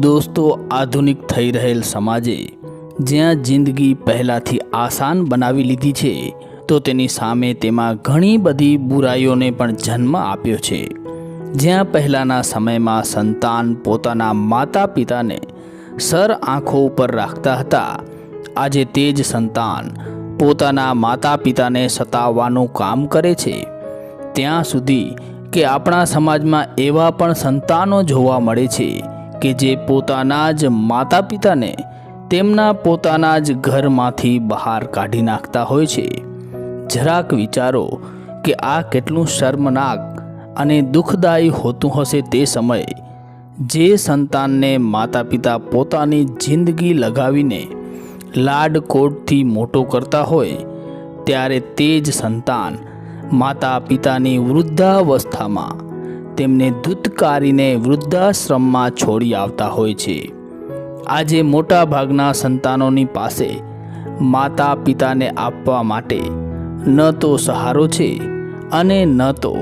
દોસ્તો, આધુનિક થઈ રહેલ સમાજે જ્યાં જિંદગી પહેલાંથી આસાન બનાવી લીધી છે, તો તેની સામે તેમાં ઘણી બધી બુરાઈઓને પણ જન્મ આપ્યો છે. જ્યાં પહેલાંના સમયમાં સંતાન પોતાના માતા પિતાને સર આંખો ઉપર રાખતા હતા, આજે તે જ સંતાન પોતાના માતા પિતાને સતાવવાનું કામ કરે છે. ત્યાં સુધી કે આપણા સમાજમાં એવા પણ સંતાનો જોવા મળે છે કે જે પોતાના જ માતા પિતાને તેમના પોતાના જ ઘરમાંથી બહાર કાઢી નાખતા હોય છે. જરાક વિચારો કે આ કેટલું શર્મનાક અને દુઃખદાયી હોતું હશે તે સમયે, જે સંતાનને માતા પિતા પોતાની જિંદગી લગાવીને લાડકોટથી મોટો કરતા હોય, ત્યારે તે જ સંતાન માતા પિતાની વૃદ્ધાવસ્થામાં તેમને ધૂતકારીને વૃદ્ધાશ્રમમાં છોડી આવતા હોય છે. આજે મોટા ભાગના સંતાનોની પાસે માતા પિતાને આપવા માટે ન તો સહારો છે અને ન તો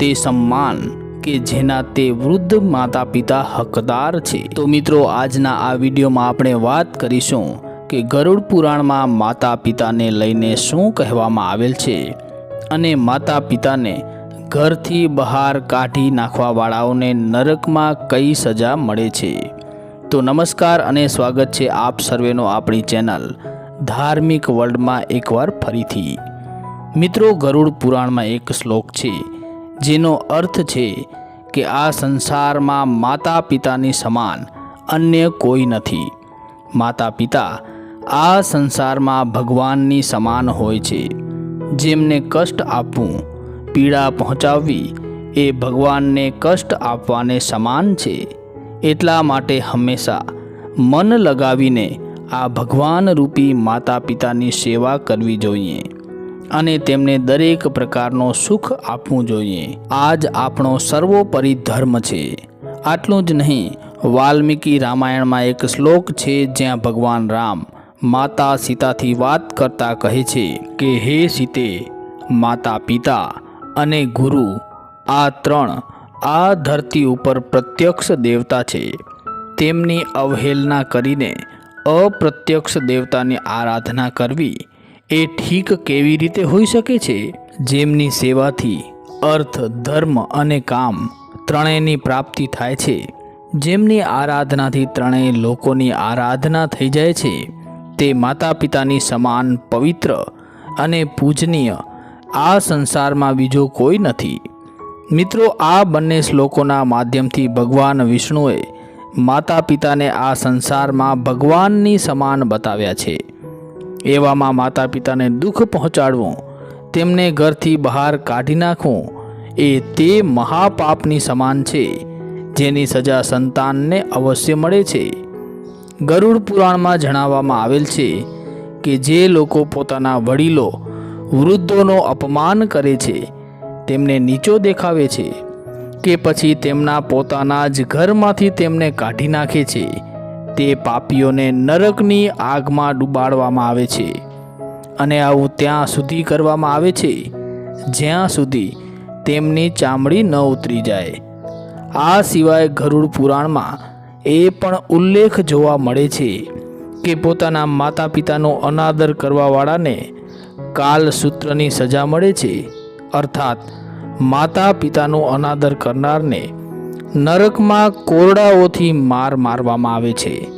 તે સન્માન કે જેના તે વૃદ્ધ માતા પિતા હકદાર છે. તો મિત્રો, આજના આ વિડીયોમાં આપણે વાત કરીશું કે ગરુડ પુરાણમાં માતા પિતાને લઈને શું કહેવામાં આવેલ છે અને માતા પિતાને ઘરથી બહાર કાઢી નાખવાવાળાઓને નરકમાં કઈ સજા મળે છે? તો નમસ્કાર અને સ્વાગત છે આપ સર્વેનો આપણી ચેનલ ધાર્મિક વર્લ્ડમાં એકવાર ફરીથી. મિત્રો, ગરુડ પુરાણમાં એક શ્લોક છે, જેનો અર્થ છે કે આ સંસારમાં માતા પિતાની સમાન અન્ય કોઈ નથી. માતા પિતા આ સંસારમાં ભગવાનની સમાન હોય છે. જેમને કષ્ટ આપવું પીડા પહોંચાડવી એ ભગવાનને કષ્ટ આપવાને સમાન છે. એટલા માટે હંમેશા મન લગાવીને આ ભગવાન રૂપી માતા પિતાની સેવા કરવી જોઈએ અને તેમને દરેક પ્રકારનો સુખ આપવું જોઈએ. આ જ આપણો સર્વોપરી ધર્મ છે. આટલું જ નહીં, વાલ્મીકી રામાયણમાં એક શ્લોક છે જ્યાં ભગવાન રામ માતા સીતાથી વાત કરતા કહે છે કે, હે સીતે, માતા પિતા અને ગુરુ આ ત્રણ આ ધરતી ઉપર પ્રત્યક્ષ દેવતા છે. તેમની અવહેલના કરીને અપ્રત્યક્ષ દેવતાની આરાધના કરવી એ ઠીક કેવી રીતે હોઈ શકે છે? જેમની સેવાથી અર્થ, ધર્મ અને કામ ત્રણેયની પ્રાપ્તિ થાય છે. જેમની આરાધનાથી ત્રણેય લોકોની આરાધના થઈ જાય છે, તે માતા પિતાની સમાન પવિત્ર અને પૂજનીય આ સંસારમાં બીજો કોઈ નથી. મિત્રો, આ બંને શ્લોકોના માધ્યમથી ભગવાન વિષ્ણુએ માતા પિતાને આ સંસારમાં ભગવાનની સમાન બતાવ્યા છે. એવામાં માતા પિતાને દુઃખ પહોંચાડવું, તેમને ઘરથી બહાર કાઢી નાખવું, એ તે મહાપાપની સમાન છે, જેની સજા સંતાનને અવશ્ય મળે છે. ગરુડ પુરાણમાં જણાવવામાં આવેલ છે કે જે લોકો પોતાના વડીલો વૃદ્ધોનો અપમાન કરે છે. તેમને નીચો દેખાવે છે કે પછી તેમના પોતાના જ ઘરમાંથી તેમને કાઢી નાખે છે. તે પાપીઓને નરકની આગમાં ડૂબાડવામાં આવે છે અને આવું ત્યાં સુધી કરવામાં આવે છે. જ્યાં સુધી તેમની ચામડી ન ઉતરી જાય. આ સિવાય ગરુડ પુરાણમાં એ પણ ઉલ્લેખ જોવા મળે છે કે પોતાના માતા પિતાનો અનાદર કરવાવાળાને કાલસૂત્રની સજા મળે છે. અર્થાત માતા પિતાનો અનાદર કરનારને નરકમાં કોરડાઓથી માર મારવામાં આવે છે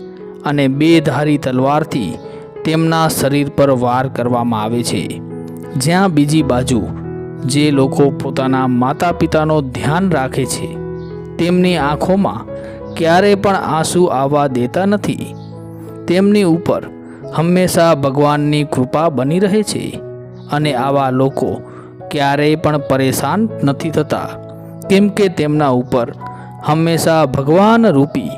અને બે ધારી તલવારથી તેમના શરીર પર વાર કરવામાં આવે છે. જ્યાં બીજી બાજુ, જે લોકો પોતાના માતા પિતાનો ધ્યાન રાખે છે, તેમની આંખોમાં ક્યારે પણ આંસુ આવવા દેતા નથી. તેમની ઉપર હંમેશા ભગવાનની કૃપા બની રહે છે અને આવા લોકો ક્યારેય પણ પરેશાન નથી થતા. કેમ કે તેમના ઉપર હંમેશા ભગવાન રૂપી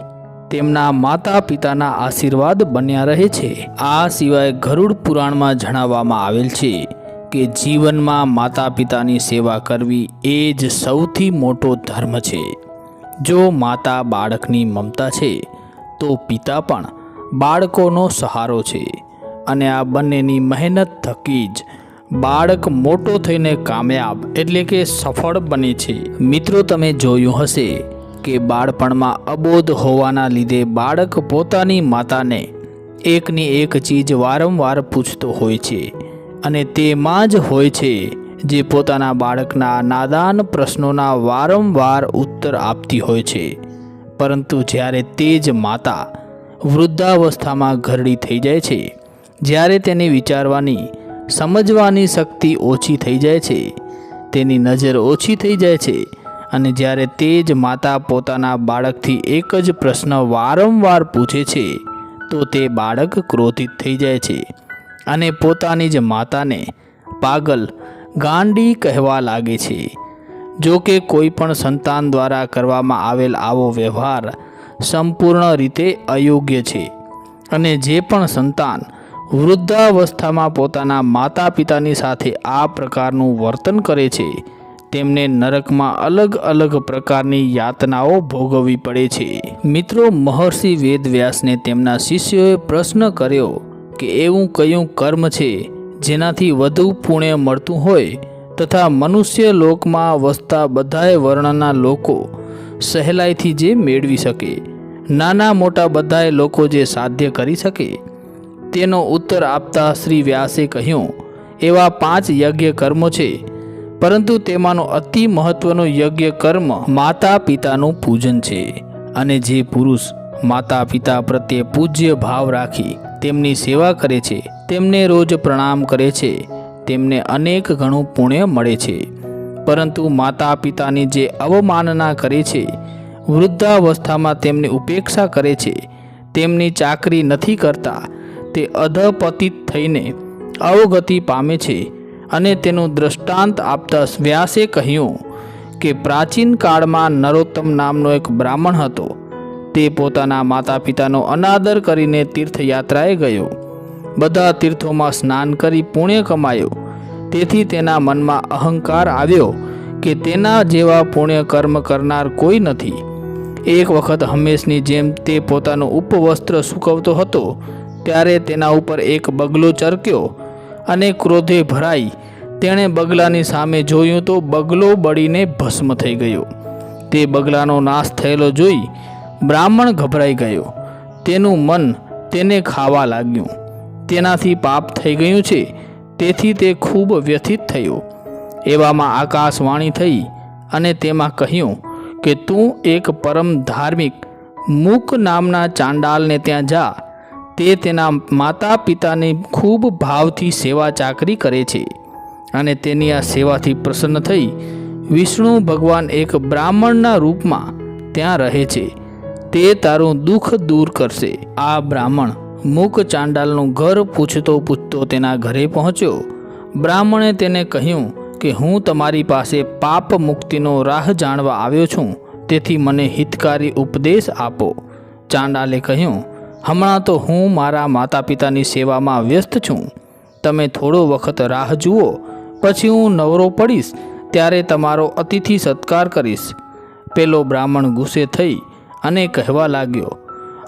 તેમના માતા પિતાના આશીર્વાદ બન્યા રહે છે. આ સિવાય ગરુડ પુરાણમાં જણાવવામાં આવેલ છે કે જીવનમાં માતા પિતાની સેવા કરવી એ જ સૌથી મોટો ધર્મ છે. જો માતા બાળકની મમતા છે, તો પિતા પણ બાળકોનો સહારો છે અને આ બંનેની મહેનત થકી જ બાળક મોટો થઈને કામયાબ એટલે કે સફળ બને છે. મિત્રો, તમે જોયું હશે કે બાળપણમાં અબોધ હોવાના લીધે બાળક પોતાની માતાને એકની એક ચીજ વારંવાર પૂછતો હોય છે અને તેમાં જ હોય છે જે પોતાના બાળકના નાદાન પ્રશ્નોના વારંવાર ઉત્તર આપતી હોય છે. પરંતુ જ્યારે તે જ માતા વૃદ્ધાવસ્થામાં ઘરડી થઈ જાય છે. જ્યારે તેને વિચારવાની, સમજવાની શક્તિ ઓછી થઈ જાય છે. તેની નજર ઓછી થઈ જાય છે અને જ્યારે તે જ માતા પોતાના બાળકથી એક જ પ્રશ્ન વારંવાર પૂછે છે, તો તે બાળક ક્રોધિત થઈ જાય છે અને પોતાની જ માતાને પાગલ, ગાંડી કહેવા લાગે છે. જો કે કોઈ પણ સંતાન દ્વારા કરવામાં આવેલ આવો વ્યવહાર સંપૂર્ણ રીતે અયોગ્ય છે. અને જે પણ સંતાન વૃદ્ધાવસ્થામાં પોતાના માતા પિતાની સાથે આ પ્રકારનું વર્તન કરે છે, તેમને નરકમાં અલગ અલગ પ્રકારની યાતનાઓ ભોગવવી પડે છે. મિત્રો, મહર્ષિ વેદવ્યાસને તેમના શિષ્યોએ પ્રશ્ન કર્યો કે એવું કયું કર્મ છે, જેનાથી વધુ પુણ્ય મળતું હોય તથા મનુષ્ય લોકમાં વસતા બધાએ વર્ણના લોકો સહેલાઈથી જે મેળવી શકે. નાના મોટા બધાએ લોકો જે સાધ્ય કરી શકે, તેનો ઉત્તર આપતા શ્રી વ્યાસે કહ્યું, એવા પાંચ યજ્ઞ કર્મો છે, પરંતુ તેમાંનો અતિ મહત્વનો યજ્ઞ કર્મ માતા પિતાનું પૂજન છે. અને જે પુરુષ માતા પિતા પ્રત્યે પૂજ્ય ભાવ રાખી તેમની સેવા કરે છે, તેમને રોજ પ્રણામ કરે છે, તેમને અનેક ગણું પુણ્ય મળે છે. પરંતુ માતા પિતાની જે અવમાનના કરે છે, વૃદ્ધાવસ્થામાં તેમની ઉપેક્ષા કરે છે, તેમની ચાકરી નથી કરતા, તે અધપતિત થઈને અવગતિ પામે છે અને તેનું દ્રષ્ટાંત આપતા વ્યાસે કહ્યું કે પ્રાચીન કાળમાં નરોત્તમ નામનો એક બ્રાહ્મણ હતો. તે પોતાના માતા પિતાનો અનાદર કરીને તીર્થયાત્રાએ ગયો. બધા તીર્થોમાં સ્નાન કરી પુણ્ય કમાયો. તેથી તેના મનમાં અહંકાર આવ્યો કે તેના જેવા પુણ્ય કર્મ કરનાર કોઈ નથી. એક વખત હંમેશની જેમ તે પોતાનું ઉપવસ્ત્ર સૂકવતો હતો, ત્યારે તેના ઉપર એક બગલો ચરક્યો અને ક્રોધે ભરાઈ. તેણે બગલાની સામે જોયું તો બગલો બળીને ભસ્મ થઈ ગયો. તે બગલાનો નાશ થયેલો જોઈ બ્રાહ્મણ ગભરાઈ ગયો. તેનું મન તેને ખાવા લાગ્યું. તેનાથી પાપ થઈ ગયું છે. તેથી તે ખૂબ વ્યથિત થયો. એવામાં આકાશવાણી થઈ અને તેમાં કહ્યું કે, તું એક પરમ ધાર્મિક મૂક નામના ચાંડાલને ત્યાં જા. તે તેના માતા પિતાની ખૂબ ભાવથી સેવા ચાકરી કરે છે. અને તેની આ સેવાથી પ્રસન્ન થઈ વિષ્ણુ ભગવાન એક બ્રાહ્મણના રૂપમાં ત્યાં રહે છે. તે તારું દુઃખ દૂર કરશે, આ બ્રાહ્મણ. મૂક ચાંડાલનું ઘર પૂછતો પૂછતો તેના ઘરે પહોંચ્યો. બ્રાહ્મણે તેને કહ્યું કે હું તમારી પાસે પાપ મુક્તિનો રાહ જાણવા આવ્યો છું, તેથી મને હિતકારી ઉપદેશ આપો. ચાંડાલે કહ્યું, હમણાં તો હું મારા માતા પિતાની સેવામાં વ્યસ્ત છું. તમે થોડો વખત રાહ જુઓ, પછી હું નવરો પડીશ, ત્યારે તમારો અતિથિ સત્કાર કરીશ. પેલો બ્રાહ્મણ ગુસ્સે થઈ અને કહેવા લાગ્યો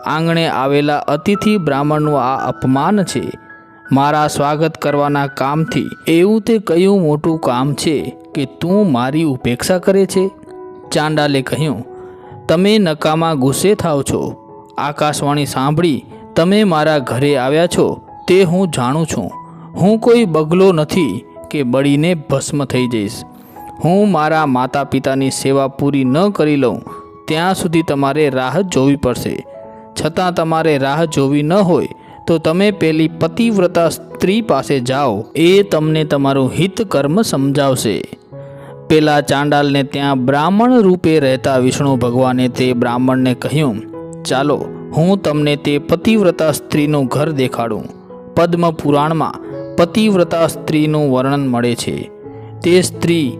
આંગણે આવેલા અતિથિ બ્રાહ્મણનું આ અપમાન છે. મારા સ્વાગત કરવાના કામથી એવું તે કયું મોટું કામ છે કે તું મારી ઉપેક્ષા કરે છે? ચાંડાલે કહ્યું, તમે નકામાં ગુસ્સે થાવ છો. આકાશવાણી સાંભળી તમે મારા ઘરે આવ્યા છો તે હું જાણું છું. હું કોઈ બગલો નથી કે બળીને ભસ્મ થઈ જઈશ. હું મારા માતા પિતાની સેવા પૂરી ન કરી લઉં. ત્યાં સુધી તમારે રાહ જોવી પડશે. છતાં તમારે રાહ જોવી ન હોય, તો તમે પેલી પતિવ્રતા સ્ત્રી પાસે જાઓ. એ તમને તમારું હિત કર્મ સમજાવશે. પેલા ચાંડાલને ત્યાં બ્રાહ્મણ રૂપે રહેતા વિષ્ણુ ભગવાને તે બ્રાહ્મણને કહ્યું, ચાલો, હું તમને તે પતિવ્રતા સ્ત્રીનું ઘર દેખાડું. પદ્મ પુરાણમાં પતિવ્રતા સ્ત્રીનું વર્ણન મળે છે. તે સ્ત્રી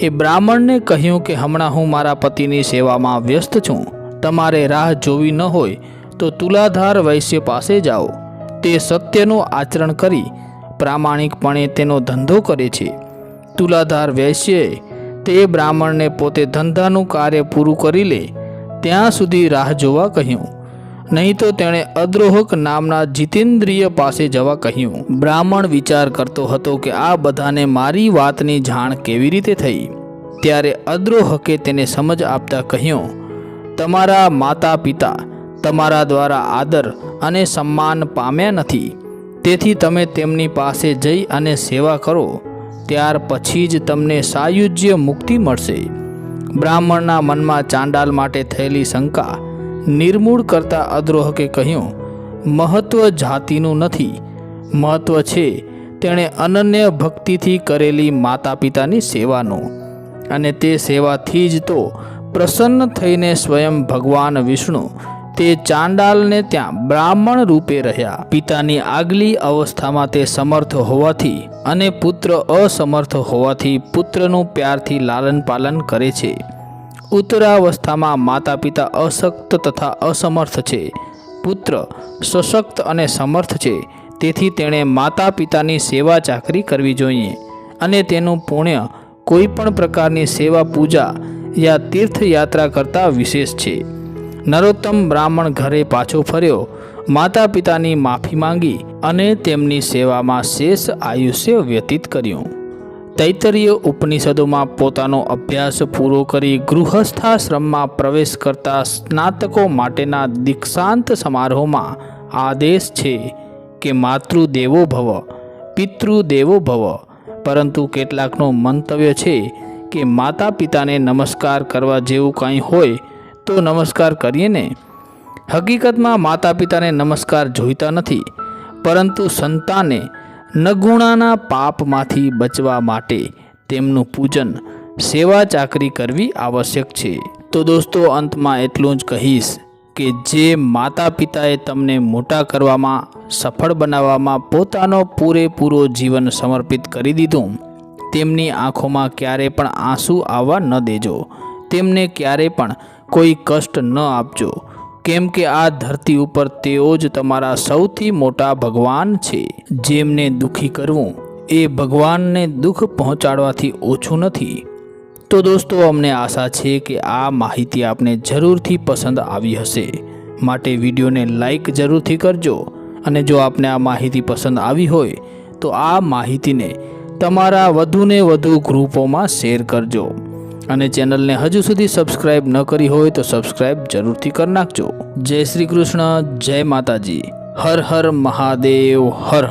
એ બ્રાહ્મણને કહ્યું કે હમણાં હું મારા પતિની સેવામાં વ્યસ્ત છું. તમારે રાહ જોવી ન હોય તો તુલાધાર વૈશ્ય પાસે જાઓ. તે સત્યનું આચરણ કરી પ્રામાણિકપણે તેનો ધંધો કરે છે. તુલાધાર વૈશ્યએ તે બ્રાહ્મણને પોતે ધંધાનું કાર્ય પૂરું કરી લે, ત્યાં સુધી રાહ જોવા કહ્યું. નહીં તો તેણે અદ્રોહક નામના જીતેન્દ્રિય પાસે જવા કહ્યું. બ્રાહ્મણ વિચાર કરતો હતો કે આ બધાને મારી વાતની જાણ કેવી રીતે થઈ? ત્યારે અદ્રોહકે તેને સમજ આપતા કહ્યું, તમારા માતા પિતા તમારા દ્વારા આદર અને સન્માન પામ્યા નથી. તેથી તમે તેમની પાસે જઈ અને સેવા કરો, ત્યાર પછી જ તમને સાયુજ્ય મુક્તિ મળશે. બ્રાહ્મણના મનમાં ચાંડાલ માટે થયેલી શંકા નિર્મૂળ કરતા અદ્રોહકે કહ્યું, મહત્વ જાતિનું નથી. મહત્વ છે તેણે અનન્ય ભક્તિથી કરેલી માતા પિતાની સેવાનું. અને તે સેવાથી જ તો પ્રસન્ન થઈને સ્વયં ભગવાન વિષ્ણુ તે ચાંડાલને ત્યાં બ્રાહ્મણ રૂપે રહ્યા. પિતાની આગલી અવસ્થામાં તે સમર્થ હોવાથી અને પુત્ર અસમર્થ હોવાથી પુત્રનું પ્યારથી લાલન પાલન કરે છે. ઉત્તરાવસ્થામાં માતા પિતા અશક્ત તથા અસમર્થ છે. પુત્ર સશક્ત અને સમર્થ છે. તેથી તેણે માતા પિતાની સેવા ચાકરી કરવી જોઈએ અને તેનું પુણ્ય કોઈ પણ પ્રકારની સેવા પૂજા યા તીર્થયાત્રા કરતાં વિશેષ છે. નરોત્તમ બ્રાહ્મણ ઘરે પાછો ફર્યો. માતા પિતાની માફી માંગી અને તેમની સેવામાં શેષ આયુષ્ય વ્યતીત કર્યું. તૈતરીય ઉપનિષદોમાં પોતાનો અભ્યાસ પૂરો કરી ગૃહસ્થાશ્રમમાં પ્રવેશ કરતા સ્નાતકો માટેના દીક્ષાંત સમારોહમાં આદેશ છે કે માતૃદેવો ભવ, પિતૃદેવો ભવ. પરંતુ કેટલાકનું મંતવ્ય છે કે માતા પિતાને નમસ્કાર કરવા જેવું કાંઈ હોય તો નમસ્કાર કરીએ ને? હકીકતમાં માતા પિતાને નમસ્કાર જોઈતા નથી, પરંતુ સંતાને નગુણાના પાપમાંથી બચવા માટે તેમનું પૂજન, સેવા ચાકરી કરવી આવશ્યક છે. તો દોસ્તો, અંતમાં એટલું જ કહીશ કે જે માતા પિતાએ તમને મોટા કરવામાં, સફળ બનાવવામાં પોતાનો પૂરેપૂરો જીવન સમર્પિત કરી દીધું, તેમની આંખોમાં ક્યારે પણ આંસુ આવવા ન દેજો. તેમને ક્યારે પણ કોઈ કષ્ટ ન આપજો. કેમ કે આ ધરતી ઉપર તેઓ જ તમારા સૌથી મોટા ભગવાન છે. જેમને દુઃખી કરવું, એ ભગવાનને દુઃખ પહોંચાડવાથી ઓછું નથી. તો દોસ્તો, અમને આશા છે કે આ માહિતી આપને જરૂરથી પસંદ આવી હશે. માટે વિડીયોને લાઈક જરૂરથી કરજો. અને જો આપને આ માહિતી પસંદ આવી હોય, તો આ માહિતીને તમારા વધુને વધુ ગ્રુપોમાં શેર કરજો. અને ચેનલને હજુ સુધી સબસ્ક્રાઇબ ન કરી હોય તો સબસ્ક્રાઇબ જરૂરથી કરી નાખજો. જય શ્રી કૃષ્ણ, જય માતાજી. હર હર મહાદેવ, હર